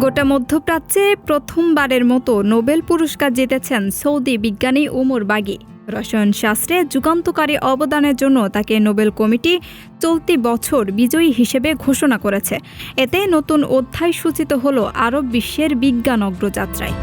গোটা মধ্যপ্রাচ্যে প্রথমবারের মতো নোবেল পুরস্কার জিতেছেন সৌদি বিজ্ঞানী উমর বাগি। রসায়ন শাস্ত্রে যুগান্তকারী অবদানের জন্য তাকে নোবেল কমিটি চলতি বছর বিজয়ী হিসেবে ঘোষণা করেছে। এতে নতুন অধ্যায় সূচিত হল আরব বিশ্বের বিজ্ঞান অগ্রযাত্রায়।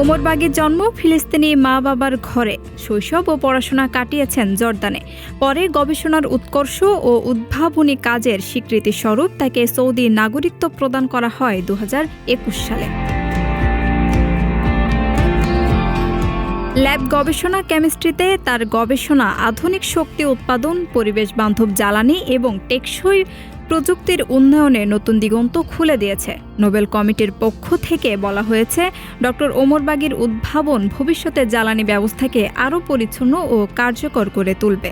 ওমর বাগের জন্ম ফিলিস্তিনি মা বাবার ঘরে। শৈশব ও পড়াশোনা কাটিয়েছেন জর্দানে। পরে গবেষণার উৎকর্ষ ও উদ্ভাবনী কাজের স্বীকৃতিস্বরূপ তাকে সৌদি নাগরিকত্ব প্রদান করা হয় দু হাজার একুশ সালে। ল্যাব গবেষণা কেমিস্ট্রিতে তার গবেষণা আধুনিক শক্তি উৎপাদন, পরিবেশ বান্ধব জ্বালানি এবং টেকসই প্রযুক্তির উন্নয়নে নতুন দিগন্ত খুলে দিয়েছে। নোবেল কমিটির পক্ষ থেকে বলা হয়েছে, ডক্টর ওমর বাগির উদ্ভাবন ভবিষ্যতে জ্বালানি ব্যবস্থাকে আরও পরিচ্ছন্ন ও কার্যকর করে তুলবে।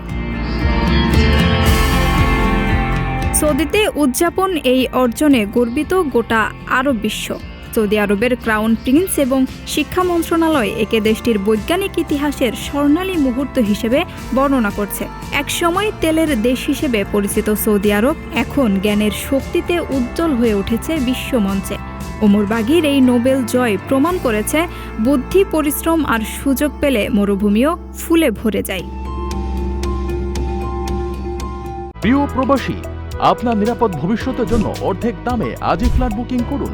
সৌদিতে উদযাপন এই অর্জনে গর্বিত গোটা আরব বিশ্ব। সৌদি আরবের ক্রাউন প্রিন্স এবং শিক্ষা মন্ত্রণালয় একে দেশটির বৈজ্ঞানিক ইতিহাসের স্বর্ণালী মুহূর্ত হিসেবে বর্ণনা করছে। একসময় তেলের দেশ হিসেবে পরিচিত সৌদি আরব এখন জ্ঞানের শক্তিতে উজ্জ্বল হয়ে উঠেছে বিশ্বমঞ্চে ওমর বাগির এই নোবেল জয় প্রমাণ করেছে বুদ্ধি, পরিশ্রম আর সুযোগ পেলে মরুভূমিও ফুলে ভরে যায়। প্রিয় প্রবাসী, আপনার নিরাপদ ভবিষ্যতের জন্য অর্ধেক দামে আজই ফ্ল্যাট বুকিং করুন।